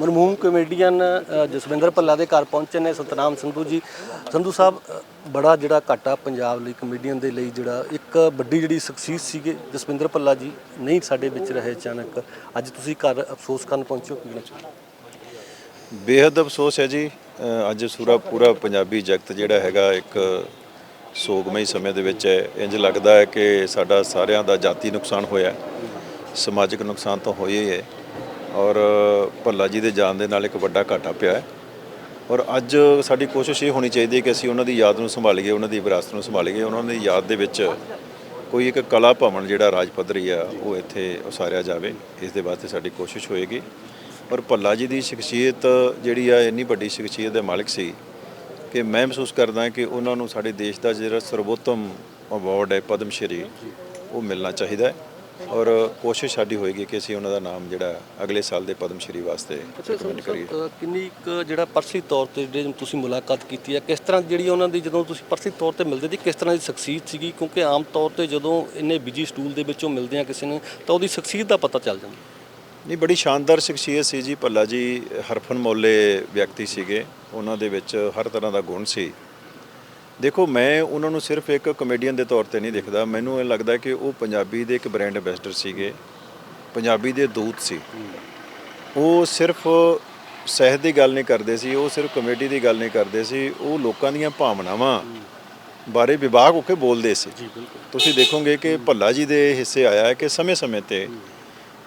ਮਰਹੂਮ comedian Jaswinder Bhalla ਦੇ ਘਰ ਪਹੁੰਚੇ ਨੇ। ਸਤਨਾਮ ਸੰਧੂ ਜੀ, ਸੰਧੂ ਸਾਹਿਬ ਬੜਾ ਜਿਹੜਾ ਘਾਟਾ ਪੰਜਾਬ ਲਈ ਕਮੇਡੀਅਨ ਦੇ ਲਈ ਜਿਹੜਾ ਇੱਕ ਵੱਡੀ ਜਿਹੜੀ ਸ਼ਖਸੀਅਤ ਸੀਗੇ, ਜਸਵਿੰਦਰ ਭੱਲਾ ਜੀ ਨਹੀਂ ਸਾਡੇ ਵਿੱਚ ਰਹੇ ਅਚਾਨਕ। ਅੱਜ ਤੁਸੀਂ ਘਰ ਅਫਸੋਸ ਕਰਨ ਪਹੁੰਚੇ ਹੋ, ਕੀ ਕਹਿਣਾ ਚਾਹੋਗੇ? ਬੇਹੱਦ ਅਫਸੋਸ ਹੈ ਜੀ। ਅੱਜ ਸੂਰਾ ਪੂਰਾ ਪੰਜਾਬੀ ਜਗਤ ਜਿਹੜਾ ਹੈਗਾ ਇੱਕ ਸੋਗਮਈ ਸਮੇਂ ਦੇ ਵਿੱਚ ਹੈ। ਇੰਜ ਲੱਗਦਾ ਹੈ ਕਿ ਸਾਡਾ ਸਾਰਿਆਂ ਦਾ ਜਾਤੀ ਨੁਕਸਾਨ ਹੋਇਆ ਸਮਾਜਿਕ ਨੁਕਸਾਨ ਤਾਂ ਹੋਇਆ ਹੀ ਹੈ। ਔਰ ਭੱਲਾ ਜੀ ਦੇ ਜਾਣ ਦੇ ਨਾਲ ਇੱਕ ਵੱਡਾ ਘਾਟਾ ਪਿਆ ਹੈ। ਔਰ ਅੱਜ ਸਾਡੀ ਕੋਸ਼ਿਸ਼ ਇਹ ਹੋਣੀ ਚਾਹੀਦੀ ਹੈ ਕਿ ਅਸੀਂ ਉਹਨਾਂ ਦੀ ਯਾਦ ਨੂੰ ਸੰਭਾਲੀਏ, ਉਹਨਾਂ ਦੀ ਵਿਰਾਸਤ ਨੂੰ ਸੰਭਾਲੀਏ, ਉਹਨਾਂ ਦੀ ਯਾਦ ਦੇ ਵਿੱਚ ਕੋਈ ਇੱਕ ਕਲਾ ਭਵਨ ਜਿਹੜਾ ਰਾਜ ਪੱਧਰੀ ਆ, ਉਹ ਇੱਥੇ ਉਸਾਰਿਆ ਜਾਵੇ। ਇਸ ਦੇ ਵਾਸਤੇ ਸਾਡੀ ਕੋਸ਼ਿਸ਼ ਹੋਏਗੀ। ਔਰ ਭੱਲਾ ਜੀ ਦੀ ਸ਼ਖਸੀਅਤ ਜਿਹੜੀ ਆ, ਇੰਨੀ ਵੱਡੀ ਸ਼ਖਸੀਅਤ ਦੇ ਮਾਲਕ ਸੀ ਕਿ ਮੈਂ ਮਹਿਸੂਸ ਕਰਦਾ ਕਿ ਉਹਨਾਂ ਨੂੰ ਸਾਡੇ ਦੇਸ਼ ਦਾ ਜਿਹੜਾ ਸਰਵੋਤਮ ਅਵਾਰਡ ਹੈ, ਪਦਮ ਸ਼੍ਰੀ, ਉਹ ਮਿਲਣਾ ਚਾਹੀਦਾ ਹੈ। ਔਰ ਕੋਸ਼ਿਸ਼ ਸਾਡੀ ਹੋਏਗੀ ਕਿ ਅਸੀਂ ਉਹਨਾਂ ਦਾ ਨਾਮ ਜਿਹੜਾ ਅਗਲੇ ਸਾਲ ਦੇ ਪਦਮ ਸ਼੍ਰੀ ਵਾਸਤੇ ਕਰੀਏ। ਕਿੰਨੀ ਕੁ ਜਿਹੜਾ ਪਰਸੀ ਤੌਰ ਤੇ ਜਿਹੜੇ ਤੁਸੀਂ ਮੁਲਾਕਾਤ ਕੀਤੀ ਹੈ ਕਿਸ ਤਰ੍ਹਾਂ ਜਿਹੜੀ ਉਹਨਾਂ ਦੀ ਜਦੋਂ ਤੁਸੀਂ ਪਰਸੀ ਤੌਰ ਤੇ ਮਿਲਦੇ ਸੀ ਕਿਸ ਤਰ੍ਹਾਂ ਦੀ ਸ਼ਖਸੀਅਤ ਸੀਗੀ? ਕਿਉਂਕਿ ਆਮ ਤੌਰ ਤੇ ਜਦੋਂ ਇੰਨੇ ਬਿਜ਼ੀ ਸਟੂਲ ਦੇ ਵਿੱਚੋਂ ਮਿਲਦੇ ਆ ਕਿਸੇ ਨੂੰ ਤਾਂ ਉਹਦੀ ਸ਼ਖਸੀਅਤ ਦਾ ਪਤਾ ਚੱਲ ਜਾਂਦਾ। ਨਹੀਂ ਬੜੀ ਸ਼ਾਨਦਾਰ ਸ਼ਖਸੀਅਤ ਸੀ ਜੀ ਭੱਲਾ ਜੀ ਹਰਫਨ ਮੌਲੇ ਵਿਅਕਤੀ ਸੀਗੇ। ਉਹਨਾਂ ਦੇ ਵਿੱਚ ਹਰ ਤਰ੍ਹਾਂ ਦਾ ਗੁਣ ਸੀ। ਦੇਖੋ ਮੈਂ ਉਹਨਾਂ ਨੂੰ ਸਿਰਫ ਇੱਕ ਕਮੇਡੀਅਨ ਦੇ ਤੌਰ ਤੇ ਨਹੀਂ ਦਿਖਦਾ। ਮੈਨੂੰ ਇਹ ਲੱਗਦਾ ਕਿ ਉਹ ਪੰਜਾਬੀ ਦੇ ਇੱਕ ਬ੍ਰਾਂਡ ਐਂਬੈਸਡਰ ਸੀਗੇ। ਪੰਜਾਬੀ ਦੇ ਦੂਤ ਸੀ। ਉਹ ਸਿਰਫ ਸਹਿਤ ਦੀ ਗੱਲ ਨਹੀਂ ਕਰਦੇ ਸੀ ਉਹ ਸਿਰਫ ਕਮੇਡੀ ਦੀ ਗੱਲ ਨਹੀਂ ਕਰਦੇ ਸੀ। ਉਹ ਲੋਕਾਂ ਦੀਆਂ ਭਾਵਨਾਵਾਂ ਬਾਰੇ ਵਿਭਾਗ ਹੋ ਕੇ ਬੋਲਦੇ ਸੀ। ਜੀ ਬਿਲਕੁਲ। ਤੁਸੀਂ ਦੇਖੋਗੇ ਕਿ ਭੱਲਾ ਜੀ ਦੇ ਹਿੱਸੇ ਆਇਆ ਹੈ ਕਿ ਸਮੇਂ-ਸਮੇਂ ਤੇ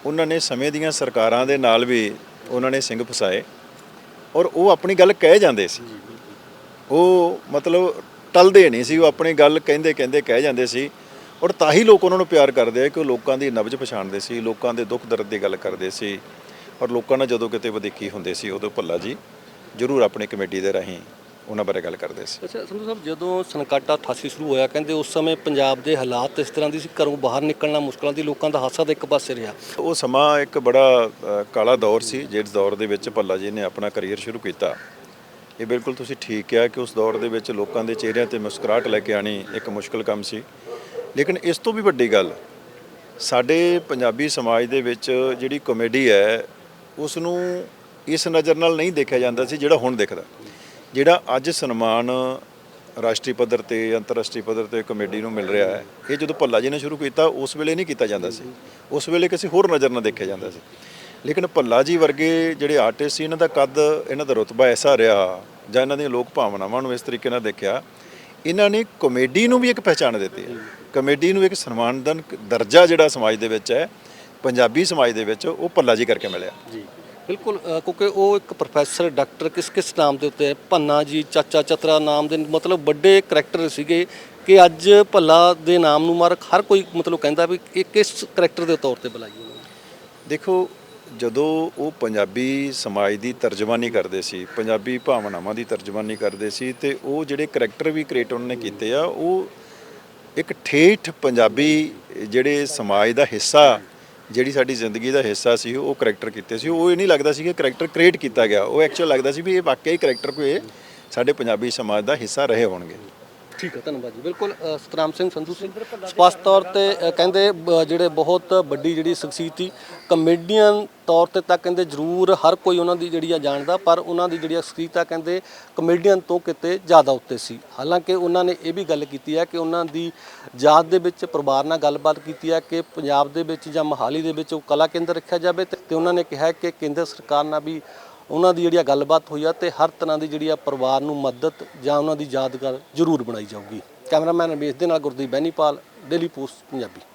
ਉਹਨਾਂ ਨੇ ਸਮੇਂ ਦੀਆਂ ਸਰਕਾਰਾਂ ਦੇ ਨਾਲ ਵੀ ਉਹਨਾਂ ਨੇ ਸਿੰਘ ਫਸਾਏ ਔਰ ਉਹ ਆਪਣੀ ਗੱਲ ਕਹਿ ਜਾਂਦੇ ਸੀ। ਉਹ ਮਤਲਬ ਟਲਦੇ ਨਹੀਂ ਸੀ ਉਹ ਆਪਣੀ ਗੱਲ ਕਹਿੰਦੇ ਕਹਿੰਦੇ ਕਹਿ ਜਾਂਦੇ ਸੀ ਔਰ ਤਾਂ ਹੀ ਲੋਕ ਉਹਨਾਂ ਨੂੰ ਪਿਆਰ ਕਰਦੇ ਆ ਕਿ ਉਹ ਲੋਕਾਂ ਦੀ ਨਬਜ ਪਛਾਣਦੇ ਸੀ ਲੋਕਾਂ ਦੇ ਦੁੱਖ ਦਰਦ ਦੀ ਗੱਲ ਕਰਦੇ ਸੀ ਔਰ ਲੋਕਾਂ ਨਾਲ ਜਦੋਂ ਕਿਤੇ ਵਧੀਕੀ ਹੁੰਦੇ ਸੀ ਉਦੋਂ ਭੱਲਾ ਜੀ ਜ਼ਰੂਰ ਆਪਣੀ ਕਮੇਟੀ ਦੇ ਰਾਹੀਂ ਉਹਨਾਂ ਬਾਰੇ ਗੱਲ ਕਰਦੇ ਸੀ। ਅੱਛਾ ਸੰਧੂ ਸਾਹਿਬ ਜਦੋਂ ਸੰਕਟ 88 ਸ਼ੁਰੂ ਹੋਇਆ ਕਹਿੰਦੇ ਉਸ ਸਮੇਂ ਪੰਜਾਬ ਦੇ ਹਾਲਾਤ ਇਸ ਤਰ੍ਹਾਂ ਦੀ ਸੀ ਘਰੋਂ ਬਾਹਰ ਨਿਕਲਣਾ ਮੁਸ਼ਕਲਾਂ ਦੀ ਲੋਕਾਂ ਦਾ ਹਾਸਾ ਤਾਂ ਇੱਕ ਪਾਸੇ ਰਿਹਾ। ਉਹ ਸਮਾਂ ਇੱਕ ਬੜਾ ਕਾਲਾ ਦੌਰ ਸੀ ਜਿਸ ਦੌਰ ਦੇ ਵਿੱਚ ਭੱਲਾ ਜੀ ਨੇ ਆਪਣਾ ਕੈਰੀਅਰ ਸ਼ੁਰੂ ਕੀਤਾ। ਇਹ ਬਿਲਕੁਲ ਤੁਸੀਂ ਠੀਕ ਕਿਹਾ ਕਿ ਉਸ ਦੌਰ ਦੇ ਵਿੱਚ ਲੋਕਾਂ ਦੇ ਚਿਹਰਿਆਂ ਤੇ ਮੁਸਕਰਾਹਟ ਲੈ ਕੇ ਆਣੀ ਇੱਕ ਮੁਸ਼ਕਲ ਕੰਮ ਸੀ। ਲੇਕਿਨ ਇਸ ਤੋਂ ਵੀ ਵੱਡੀ ਗੱਲ, ਸਾਡੇ ਪੰਜਾਬੀ ਸਮਾਜ ਦੇ ਵਿੱਚ ਜਿਹੜੀ ਕਾਮੇਡੀ ਹੈ ਉਸ ਨੂੰ ਇਸ ਨਜ਼ਰ ਨਾਲ ਨਹੀਂ ਦੇਖਿਆ ਜਾਂਦਾ ਸੀ ਜਿਹੜਾ ਹੁਣ ਦਿਖਦਾ। ਜਿਹੜਾ ਅੱਜ ਸਨਮਾਨ ਰਾਸ਼ਟਰੀ ਪੱਧਰ ਤੇ, ਅੰਤਰਰਾਸ਼ਟਰੀ ਪੱਧਰ ਤੇ ਕਮੇਡੀ ਨੂੰ ਮਿਲ ਰਿਹਾ ਹੈ, ਇਹ ਜਦੋਂ ਭੱਲਾ ਜੀ ਨੇ ਸ਼ੁਰੂ ਕੀਤਾ, ਉਸ ਵੇਲੇ ਨਹੀਂ ਕੀਤਾ ਜਾਂਦਾ ਸੀ। ਉਸ ਵੇਲੇ ਕਿਸੇ ਹੋਰ ਨਜ਼ਰ ਨਾਲ ਦੇਖਿਆ ਜਾਂਦਾ ਸੀ। ਲੇਕਿਨ ਭੱਲਾ ਜੀ ਵਰਗੇ ਜਿਹੜੇ ਆਰਟਿਸਟ ਸੀ ਇਹਨਾਂ ਦਾ ਕੱਦ ਇਹਨਾਂ ਦਾ ਰੁਤਬਾ ਐਸਾ ਰਿਹਾ ਜਾਂ ਇਹਨਾਂ ਦੀਆਂ ਲੋਕ ਭਾਵਨਾਵਾਂ ਨੂੰ ਇਸ ਤਰੀਕੇ ਨਾਲ ਦੇਖਿਆ ਇਹਨਾਂ ਨੇ ਕਮੇਡੀ ਨੂੰ ਵੀ ਇੱਕ ਪਹਿਚਾਣ ਦਿੱਤੀ ਹੈ। ਕਮੇਡੀ ਨੂੰ ਇੱਕ ਸਨਮਾਨਦਨ ਦਰਜਾ ਜਿਹੜਾ ਸਮਾਜ ਦੇ ਵਿੱਚ ਹੈ ਪੰਜਾਬੀ ਸਮਾਜ ਦੇ ਵਿੱਚ ਉਹ ਭੱਲਾ ਜੀ ਕਰਕੇ ਮਿਲਿਆ। ਜੀ। ਬਿਲਕੁਲ ਕਿਉਂਕਿ ਉਹ ਇੱਕ ਪ੍ਰੋਫੈਸਰ ਡਾਕਟਰ ਕਿਸ ਕਿਸ ਨਾਮ ਦੇ ਉੱਤੇ? ਭੰਨਾ ਜੀ ਚਾਚਾ ਚਤਰਾ ਨਾਮ ਦੇ ਮਤਲਬ ਵੱਡੇ ਕਰੈਕਟਰ ਸੀਗੇ ਕਿ ਅੱਜ ਭੱਲਾ ਦੇ ਨਾਮ ਨੂੰ ਮਾਰ ਹਰ ਕੋਈ ਮਤਲਬ ਕਹਿੰਦਾ ਵੀ ਇਹ ਕਿਸ ਕਰੈਕਟਰ ਦੇ ਤੌਰ ਤੇ ਬੁਲਾਈਏ ਉਹਨੂੰ ਦੇਖੋ ਜਦੋਂ ਉਹ ਪੰਜਾਬੀ ਸਮਾਜ ਦੀ ਤਰਜਮਾਨੀ ਕਰਦੇ ਸੀ, ਪੰਜਾਬੀ ਭਾਵਨਾਵਾਂ ਦੀ ਤਰਜਮਾਨੀ ਕਰਦੇ ਸੀ ਤੇ ਉਹ ਜਿਹੜੇ ਕਰੈਕਟਰ ਵੀ ਕ੍ਰੀਏਟ ਉਹਨਾਂ ਨੇ ਕੀਤੇ ਆ, ਉਹ ਇੱਕ ਠੇਠ ਪੰਜਾਬੀ ਜਿਹੜੇ ਸਮਾਜ ਦਾ ਹਿੱਸਾ, ਜਿਹੜੀ ਸਾਡੀ ਜ਼ਿੰਦਗੀ ਦਾ ਹਿੱਸਾ ਸੀ, ਉਹ ਕਰੈਕਟਰ ਕੀਤੇ ਸੀ। ਉਹ ਇਹ ਨਹੀਂ ਲੱਗਦਾ ਸੀ ਕਿ ਕਰੈਕਟਰ ਕ੍ਰੀਏਟ ਕੀਤਾ ਗਿਆ। ਉਹ ਐਕਚੁਅਲ ਲੱਗਦਾ ਸੀ ਵੀ ਇਹ ਵਾਕਿਆ ਹੀ ਕਰੈਕਟਰ ਕੋਈ ਸਾਡੇ ਪੰਜਾਬੀ ਸਮਾਜ ਦਾ ਹਿੱਸਾ ਰਹੇ ਹੋਣਗੇ। ਠੀਕ ਹੈ ਧੰਨਵਾਦ ਜੀ। ਬਿਲਕੁਲ ਅ, ਸਤਨਾਮ ਸਿੰਘ ਸੰਧੂ ਸਿੰਘ ਸਪਸ਼ਟ ਤੌਰ ਤੇ ਅ, ਕਹਿੰਦੇ ਬ- ਜਿਹੜੇ ਬਹੁਤ ਵੱਡੀ ਜਿਹੜੀ ਸ਼ਖਸੀਅਤ ਕਮੇਡੀਅਨ ਤੌਰ ਤੇ ਤਾਂ ਕਹਿੰਦੇ ਜ਼ਰੂਰ ਹਰ ਕੋਈ ਉਹਨਾਂ ਦੀ ਜਿਹੜੀ ਆ ਜਾਣਦਾ ਪਰ ਉਹਨਾਂ ਦੀ ਜਿਹੜੀ ਸ਼ਖਸੀਅਤ ਆ ਕਹਿੰਦੇ ਕਮੇਡੀਅਨ ਤੋਂ ਕਿਤੇ ਜ਼ਿਆਦਾ ਉੱਤੇ ਸੀ। ਹਾਲਾਂਕਿ ਉਹਨਾਂ ਨੇ ਇਹ ਵੀ ਗੱਲ ਕੀਤੀ ਹੈ ਕਿ ਉਹਨਾਂ ਦੀ ਯਾਦ ਦੇ ਵਿੱਚ ਪਰਿਵਾਰ ਨਾਲ ਗੱਲਬਾਤ ਕੀਤੀ ਹੈ ਕਿ ਪੰਜਾਬ ਦੇ ਵਿੱਚ ਜਾਂ ਮਹਾਲੀ ਦੇ ਵਿੱਚ ਉਹ ਕਲਾ ਕੇਂਦਰ ਰੱਖਿਆ ਜਾਵੇ ਤੇ ਤੇ ਉਹਨਾਂ ਨੇ ਕਿਹਾ ਕਿ ਕੇਂਦਰ ਸਰਕਾਰ ਨਾਲ ਵੀ ਉਹਨਾਂ ਦੀ ਜਿਹੜੀ ਆ ਗੱਲਬਾਤ ਹੋਈ ਆ ਤੇ ਹਰ ਤਰ੍ਹਾਂ ਦੀ ਜਿਹੜੀ ਆ ਪਰਿਵਾਰ ਨੂੰ ਮਦਦ ਜਾਂ ਉਹਨਾਂ ਦੀ ਯਾਦਗਾਰ ਜ਼ਰੂਰ ਬਣਾਈ ਜਾਊਗੀ। ਕੈਮਰਾਮੈਨ ਰਮੇਸ਼ ਦੇ ਨਾਲ ਗੁਰਦੀਪ ਬੈਨੀਪਾਲ, ਡੇਲੀ ਪੋਸਟ, ਪੰਜਾਬੀ।